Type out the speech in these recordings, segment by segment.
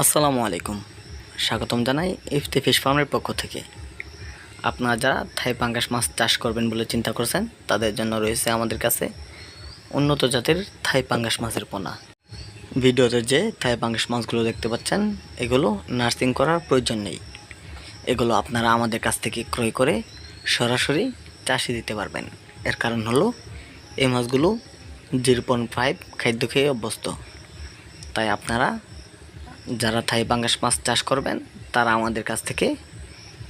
আসসালামু আলাইকুম। স্বাগতম জানাই ইফতি ফিশ ফার্মের পক্ষ থেকে। আপনারা যারা থাই পাঙ্গাস মাছ চাষ করবেন বলে চিন্তা করছেন, তাদের জন্য রয়েছে আমাদের কাছে উন্নত জাতের থাই পাঙ্গাস মাছের পোনা। ভিডিওতে যে থাই পাঙ্গাস মাছগুলো দেখতে পাচ্ছেন, এগুলো নার্সিং করার প্রয়োজন নেই। এগুলো আপনারা আমাদের কাছ থেকে ক্রয় করে সরাসরি চাষে দিতে পারবেন। এর কারণ হলো, এই মাছগুলো জিরো পয়েন্ট ফাইভ খাদ্য খেয়ে অভ্যস্ত। তাই আপনারা যারা থাই পাঙ্গাস মাছ চাষ করবেন, তারা আমাদের কাছ থেকে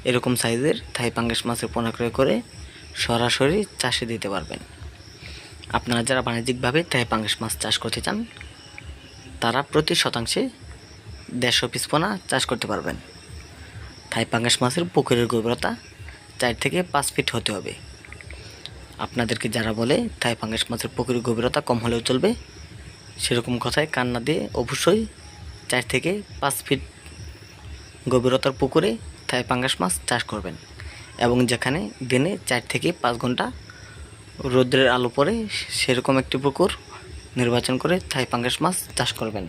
এরকম সাইজের থাই পাঙ্গাস মাছের পোনা ক্রয় করে সরাসরি চাষে দিতে পারবেন। আপনারা যারা বাণিজ্যিকভাবে থাই পাঙ্গাস মাছ চাষ করতে চান, তারা প্রতি শতাংশে দেড়শো পিস পোনা চাষ করতে পারবেন। থাই পাঙ্গাস মাছের পুকুরের গভীরতা চার থেকে পাঁচ ফিট হতে হবে। আপনাদেরকে যারা বলে থাই পাঙ্গাস মাছের পুকুরের গভীরতা কম হলেও চলবে, সেরকম কথায় কান্না দিয়ে অবশ্যই চার থেকে পাঁচ ফিট গভীরতার পুকুরে থাই পাঙ্গাস মাছ চাষ করবেন এবং যেখানে দিনে চার থেকে পাঁচ ঘণ্টা রৌদ্রের আলো পড়ে সেরকম একটি পুকুর নির্বাচন করে থাই পাঙ্গাস মাছ চাষ করবেন।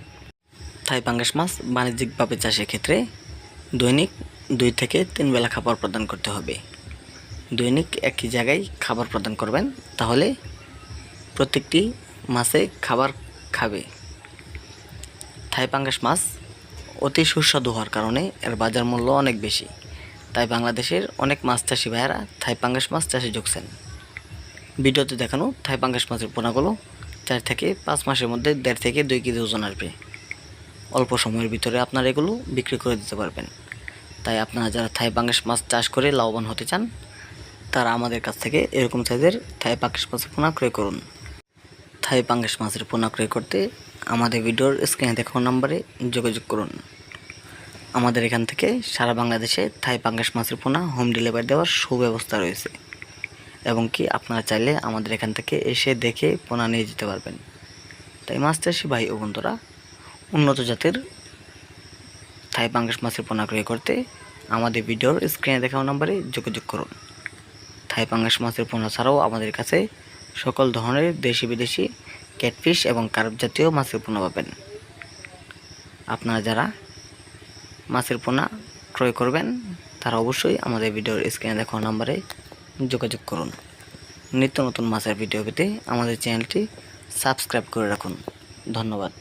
থাই পাঙ্গাস মাছ বাণিজ্যিকভাবে চাষের ক্ষেত্রে দৈনিক দুই থেকে তিন বেলা খাবার প্রদান করতে হবে। দৈনিক একই জায়গায় খাবার প্রদান করবেন, তাহলে প্রত্যেকটি মাছে খাবার খাবে। থাই পাঙ্গাস মাছ অতি সুস্বাদু হওয়ার কারণে এর বাজার মূল্য অনেক বেশি। তাই বাংলাদেশের অনেক মাছ চাষি ভাইয়েরা থাই পাঙ্গাস মাছ চাষে ঢুকছেন ভিডিওতে দেখানো থাই পাঙ্গাস মাছের পোনাগুলো চার থেকে পাঁচ মাসের মধ্যে দেড় থেকে দুই কেজি ওজন আসবে। অল্প সময়ের ভিতরে আপনারা এগুলো বিক্রি করে দিতে পারবেন। তাই আপনারা যারা থাই পাঙ্গাস মাছ চাষ করে লাভবান হতে চান, তারা আমাদের কাছ থেকে এরকম সাইজের থাই পাঙ্গাস মাছের পোনা ক্রয় করুন। থাই পাঙ্গাস মাছের পোনা ক্রয় করতে আমাদের ভিডিওর স্ক্রিনে দেখানো নম্বরে যোগাযোগ করুন। আমাদের এখান থেকে সারা বাংলাদেশে থাই পাঙ্গাস মাছের পোনা হোম ডেলিভারি দেওয়ার সুব্যবস্থা রয়েছে। এবং কি আপনারা চাইলে আমাদের এখান থেকে এসে দেখে পোনা নিয়ে যেতে পারবেন। তাই মাছ চাষি ভাই ও বন্ধুরা, উন্নত জাতের থাই পাঙ্গাস মাছের পোনা ক্রয় করতে আমাদের ভিডিওর স্ক্রিনে দেখানো নম্বরে যোগাযোগ করুন। থাই পাঙ্গাস মাছের পোনা ছাড়াও আমাদের কাছে সকল ধরনের দেশি বিদেশি ক্যাটফিশ এবং কার্প জাতীয় মাছের পোনা পাবেন। আপনারা যারা মাছের পোনা ক্রয় করবেন, তারা অবশ্যই আমাদের ভিডিওর স্ক্রিনে দেখো নাম্বারে যোগাযোগ করুন। নিত্য নতুন মাছের ভিডিও পেতে আমাদের চ্যানেলটি সাবস্ক্রাইব করে রাখুন। ধন্যবাদ।